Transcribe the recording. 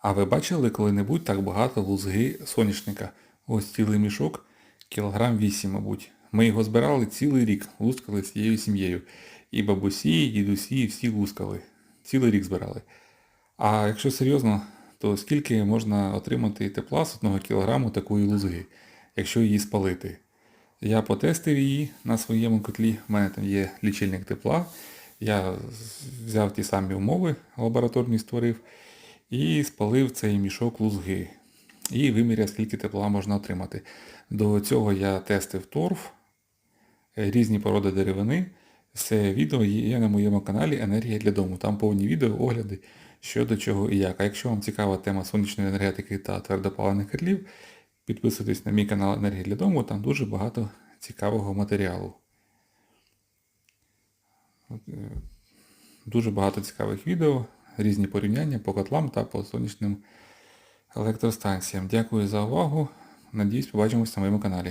А ви бачили коли-небудь так багато лузги соняшника? Ось цілий мішок, кілограм 8, мабуть. Ми його збирали цілий рік, лускали всією сім'єю. І бабусі, і дідусі, і всі лускали. Цілий рік збирали. А якщо серйозно, то скільки можна отримати тепла з одного кілограму такої лузги, якщо її спалити? Я потестив її на своєму котлі, в мене там є лічильник тепла. Я взяв ті самі умови, лабораторні створив, і спалив цей мішок лузги. І виміряв, скільки тепла можна отримати. До цього я тестив торф, е, різні породи деревини. Це відео є на моєму каналі Енергія для дому. Там повні відео, огляди, що до чого і як. А якщо вам цікава тема сонячної енергетики та твердопаливних котлів, підписуйтесь на мій канал Енергія для дому, там дуже багато цікавого матеріалу. Е, Дуже багато цікавих відео, різні порівняння по котлам та по сонячним електростанціям. Дякую за увагу. Надіюсь, побачимось на моєму каналі.